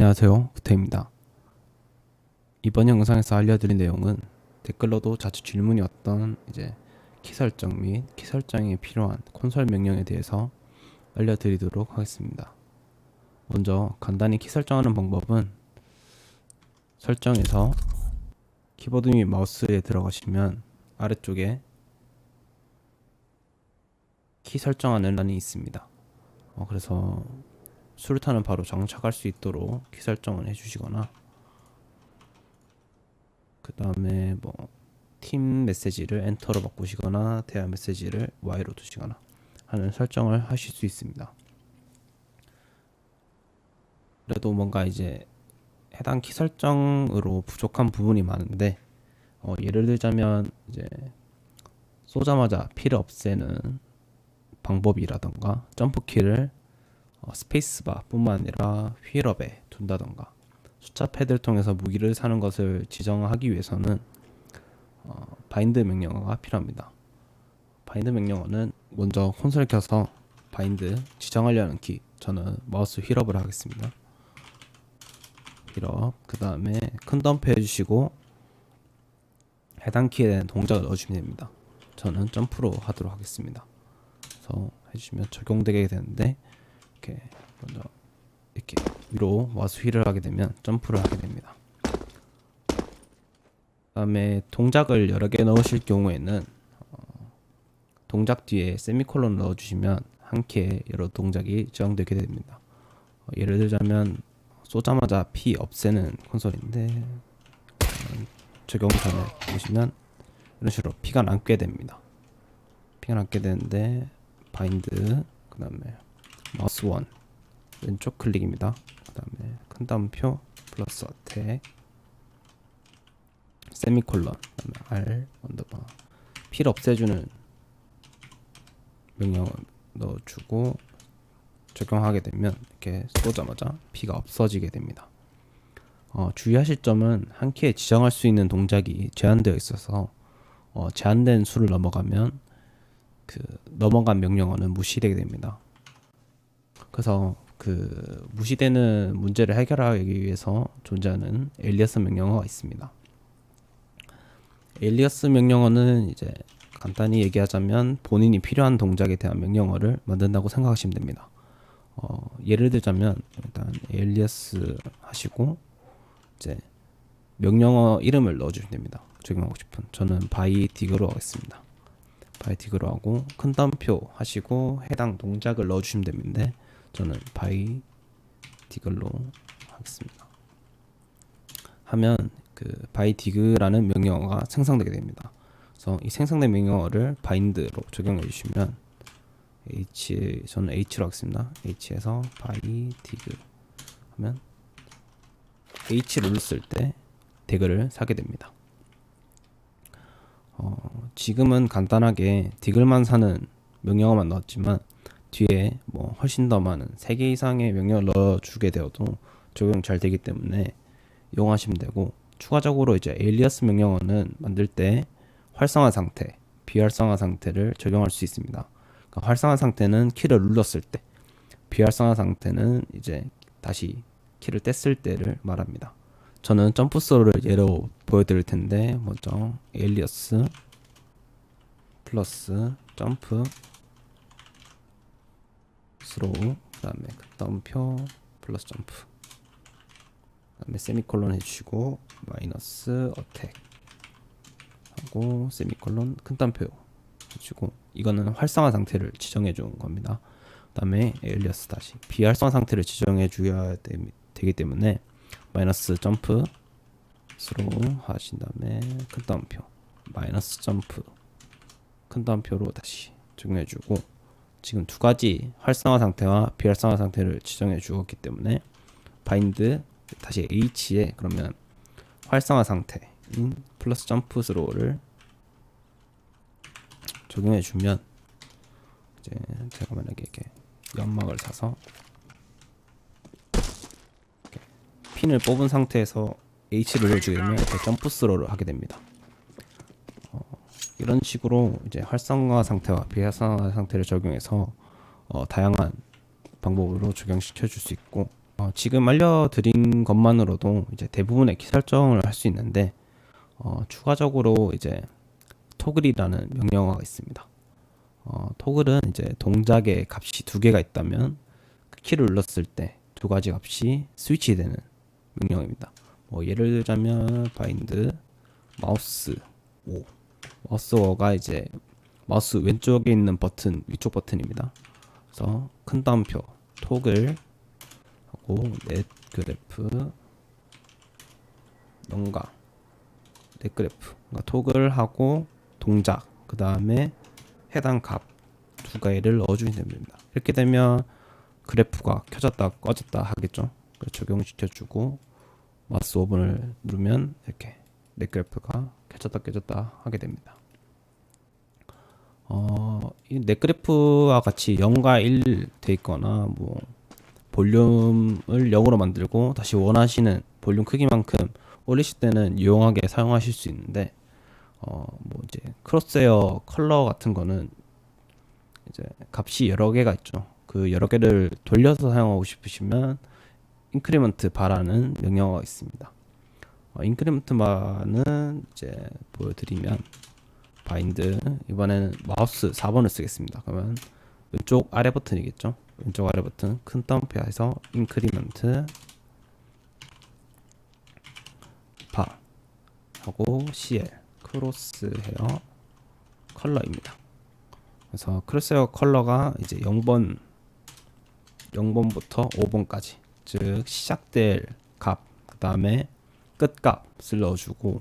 안녕하세요. 구태입니다. 이번 영상에서 알려드릴 내용은 댓글로도 자주 질문이 왔던 이제 키 설정 및 키 설정에 필요한 콘솔 명령에 대해서 알려드리도록 하겠습니다. 먼저 간단히 키 설정하는 방법은 설정에서 키보드 및 마우스에 들어가시면 아래쪽에 키 설정하는 란이 있습니다. 어, 그래서 수류탄은 바로 장착할 수 있도록 키 설정을 해주시거나 그 다음에 뭐 팀 메시지를 엔터로 바꾸시거나 대화 메시지를 Y로 두시거나 하는 설정을 하실 수 있습니다. 그래도 뭔가 이제 해당 키 설정으로 부족한 부분이 많은데 어, 예를 들자면 이제 쏘자마자 피를 없애는 방법이라던가 점프 키를 어, 스페이스바 뿐만 아니라 휠업에 둔다던가 숫자 패드를 통해서 무기를 사는 것을 지정하기 위해서는 어, 바인드 명령어가 필요합니다. 바인드 명령어는 먼저 콘솔 켜서 바인드 지정하려는 키 저는 마우스 휠업을 하겠습니다. 휠업 그 다음에 큰 덤프 해주시고 해당 키에 대한 동작을 넣어주면 됩니다. 저는 점프로 하도록 하겠습니다. 그래서 해주시면 적용되게 되는데 이렇게 먼저 이렇게 위로 마우스 휠을 하게 되면 점프를 하게 됩니다. 그다음에 동작을 여러 개 넣으실 경우에는 어, 동작 뒤에 세미콜론 넣어주시면 한 큐에 여러 동작이 지정되게 됩니다. 어, 예를 들자면 쏘자마자 피 없애는 콘솔인데 음, 적용선을 보시면 이런 식으로 피가 남게 됩니다. 피가 남게 되는데 바인드 그 다음에 마우스 원 왼쪽 클릭입니다. 그 다음에 큰 따옴표 플러스 어택 세미콜론 그 다음에 R 언더바 피를 없애주는 명령을 넣어주고 적용하게 되면 이렇게 쏘자마자 피가 없어지게 됩니다. 어, 주의하실 점은 한 키에 지정할 수 있는 동작이 제한되어 있어서 어, 제한된 수를 넘어가면 그 넘어간 명령어는 무시되게 됩니다. 그래서 그 무시되는 문제를 해결하기 위해서 존재하는 엘리어스 명령어가 있습니다. 엘리어스 명령어는 이제 간단히 얘기하자면 본인이 필요한 동작에 대한 명령어를 만든다고 생각하시면 됩니다. 어, 예를 들자면 일단 엘리어스 하시고 이제 명령어 이름을 넣어주시면 됩니다. 적용하고 싶은 저는 바이 디그로 하겠습니다. 바이 디그로 하고 큰 따옴표 하시고 해당 동작을 넣어주시면 되는데 저는 바이 디글로 하겠습니다. 하면 그 바이 디그라는 명령어가 생성되게 됩니다. 그래서 이 생성된 명령어를 바인드로 적용해 주시면 h 저는 h로 하겠습니다. h에서 바이 디그 하면 h를 눌렀을 때 디글을 사게 됩니다. 어, 지금은 간단하게 디글만 사는 명령어만 넣었지만 뒤에 뭐 훨씬 더 많은 3개 이상의 명령을 넣어주게 되어도 적용 잘 되기 때문에 이용하시면 되고 추가적으로 이제 에일리어스 명령어는 만들 때 활성화 상태, 비활성화 상태를 적용할 수 있습니다. 그러니까 활성화 상태는 키를 눌렀을 때, 비활성화 상태는 이제 다시 키를 뗐을 때를 말합니다. 저는 점프 스로를 예로 보여드릴 텐데 먼저 에일리어스 플러스 점프 스로우 그 다음에 따옴표 플러스 점프 그 다음에 세미콜론 해주시고 마이너스 어택 하고 세미콜론 큰 따옴표 해주시고 이거는 활성화 상태를 지정해 준 겁니다. 그 다음에 엘리어스 다시 비활성화 상태를 지정해 줘야 되기 때문에 마이너스 점프 스로우 하신 다음에 큰 따옴표 마이너스 점프 큰 따옴표로 다시 적용해 주고 지금 두 가지 활성화 상태와 비활성화 상태를 지정해 주었기 때문에 바인드 다시 h에 그러면 활성화 상태인 플러스 점프 스로우를 적용해 주면 이제 제가 만약에 이렇게 연막을 사서 이렇게 핀을 뽑은 상태에서 H를 눌러주게 되면 이렇게 점프 스로우를 하게 됩니다. 이런 식으로 이제 활성화 상태와 비활성화 상태를 적용해서 어, 다양한 방법으로 적용시켜 줄 수 있고 어, 지금 알려드린 것만으로도 이제 대부분의 키 설정을 할 수 있는데 어, 추가적으로 이제 토글이라는 명령어가 있습니다. 어, 토글은 이제 동작의 값이 두 개가 있다면 그 키를 눌렀을 때 두 가지 값이 스위치되는 명령입니다. 뭐 예를 들자면 바인드 마우스 5 마우스 5가 이제 마우스 왼쪽에 있는 버튼 위쪽 버튼입니다. 그래서 큰 따옴표 토글 하고 넷 그래프 뭔가 넷 그래프 그러니까 토글 하고 동작 그 다음에 해당 값 두 가지를 넣어주시면 됩니다. 이렇게 되면 그래프가 켜졌다 꺼졌다 하겠죠. 그래서 적용시켜주고 마우스 5번을 누르면 이렇게 넷 그래프가 켜졌다 켜졌다 하게 됩니다. 어, 이 넷 그래프와 같이 0과 1 돼 있거나 뭐 볼륨을 0으로 만들고 다시 원하시는 볼륨 크기만큼 올리실 때는 유용하게 사용하실 수 있는데 어 뭐 이제 크로스웨어 컬러 같은 거는 이제 값이 여러 개가 있죠. 그 여러 개를 돌려서 사용하고 싶으시면 인크리먼트 바라는 명령어가 있습니다. 어, 인크리먼트 바는 이제 보여드리면 바인드 이번에는 마우스 4번을 쓰겠습니다. 그러면 왼쪽 아래 버튼이겠죠. 왼쪽 아래 버튼 큰 따옴표에서 인크리먼트 바 하고 CL 크로스 헤어 컬러입니다. 그래서 크로스 헤어 컬러가 이제 0번 0번부터 5번까지 즉 시작될 값 그다음에 끝값을 넣어주고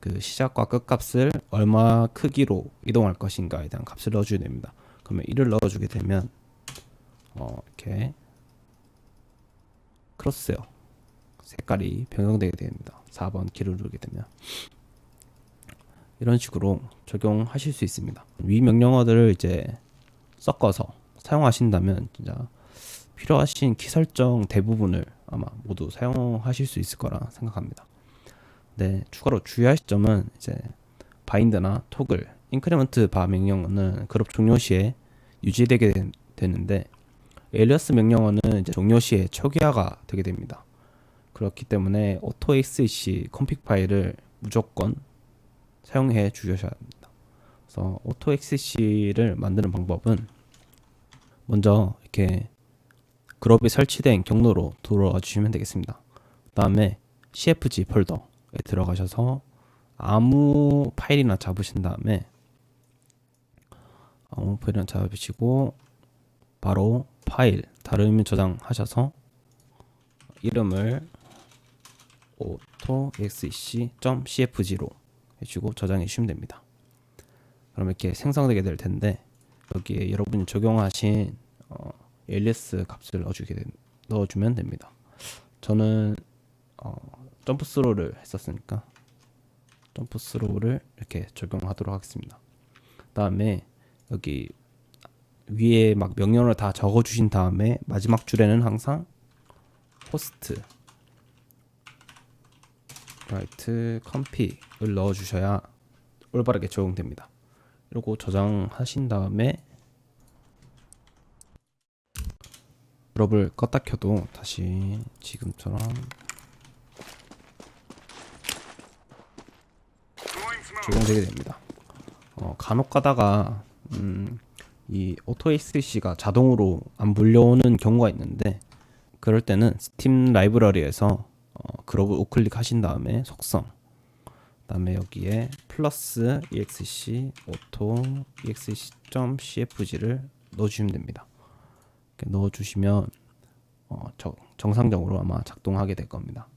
그 시작과 끝값을 얼마 크기로 이동할 것인가에 대한 값을 넣어줘야 됩니다. 그러면 1을 넣어주게 되면 어, 이렇게 크로스요 색깔이 변경되게 됩니다. 4번 키를 누르게 되면 이런 식으로 적용하실 수 있습니다. 위 명령어들을 이제 섞어서 사용하신다면 진짜 필요하신 키 설정 대부분을 아마 모두 사용하실 수 있을 거라 생각합니다. 네, 추가로 주의하실 점은 이제 바인드나 토글, 인크리먼트 바 명령어는 그룹 종료 시에 유지되게 되는데 엘리어스 명령어는 이제 종료 시에 초기화가 되게 됩니다. 그렇기 때문에 오토 XC 컴픽 파일을 무조건 사용해 주셔야 합니다. 그래서 오토 XC를 만드는 방법은 먼저 이렇게 그룹이 설치된 경로로 들어와 주시면 되겠습니다. 그 다음에 CFG 폴더에 들어가셔서 아무 파일이나 잡으신 다음에 아무 파일이나 잡으시고 바로 파일 다른 의미 저장하셔서 이름을 autoxec.cfg로 해주고 저장해 주시면 됩니다. 그럼 이렇게 생성되게 될 텐데 여기에 여러분이 적용하신 어, alias 값을 넣어주게 된, 넣어주면 됩니다. 저는 어, 점프 스로를 했었으니까 점프 스로를 이렇게 적용하도록 하겠습니다. 다음에 여기 위에 막 명령을 다 적어 주신 다음에 마지막 줄에는 항상 호스트 라이트 컴픽을 넣어 주셔야 올바르게 적용됩니다. 그리고 저장하신 다음에 그룹을 껐다 켜도 다시 지금처럼 적용되게 됩니다. 어, 간혹 가다가 음, 이 오토 XC가 자동으로 안 불려오는 경우가 있는데 그럴 때는 스팀 라이브러리에서 어, 그룹을 우클릭 하신 다음에 속성 그다음에 여기에 플러스 exc 오토 exc.cfg를 넣어주시면 됩니다. 넣어주시면 어, 저, 정상적으로 아마 작동하게 될 겁니다.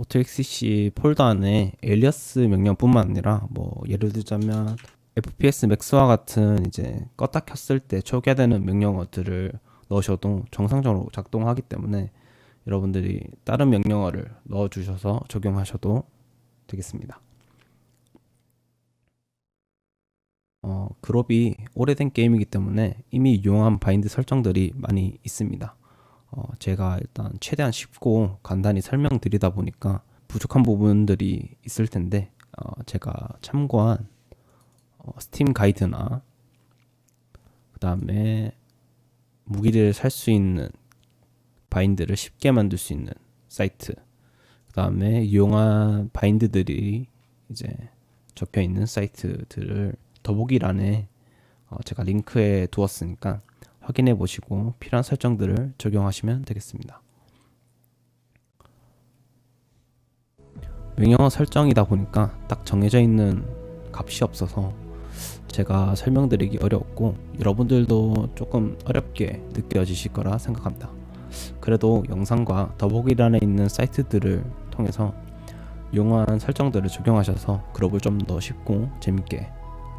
Exc 폴더 안에 alias 명령뿐만 아니라 뭐 예를 들자면 FPS 맥스와 같은 이제 껐다 켰을 때 초기화되는 명령어들을 넣으셔도 정상적으로 작동하기 때문에 여러분들이 다른 명령어를 넣어 주셔서 적용하셔도 되겠습니다. 어, 그룹이 오래된 게임이기 때문에 이미 유용한 바인드 설정들이 많이 있습니다. 어, 제가 일단 최대한 쉽고 간단히 설명드리다 보니까 부족한 부분들이 있을 텐데 어, 제가 참고한 어, 스팀 가이드나 그 다음에 무기를 살 수 있는 바인드를 쉽게 만들 수 있는 사이트. 그 다음에 유용한 바인드들이 이제 적혀 있는 사이트들을 더보기란에 어, 제가 링크에 두었으니까 확인해 보시고 필요한 설정들을 적용하시면 되겠습니다. 명령어 설정이다 보니까 딱 정해져 있는 값이 없어서 제가 설명드리기 어려웠고 여러분들도 조금 어렵게 느껴지실 거라 생각합니다. 그래도 영상과 더보기란에 있는 사이트들을 통해서 용한 설정들을 적용하셔서 그룹을 좀 더 쉽고 재밌게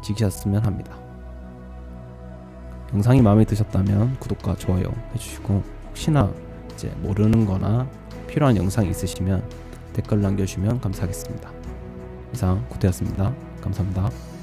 지키셨으면 합니다. 영상이 마음에 드셨다면 구독과 좋아요 해주시고 혹시나 이제 모르는 거나 필요한 영상이 있으시면 댓글 남겨주시면 감사하겠습니다. 이상 구태였습니다. 감사합니다.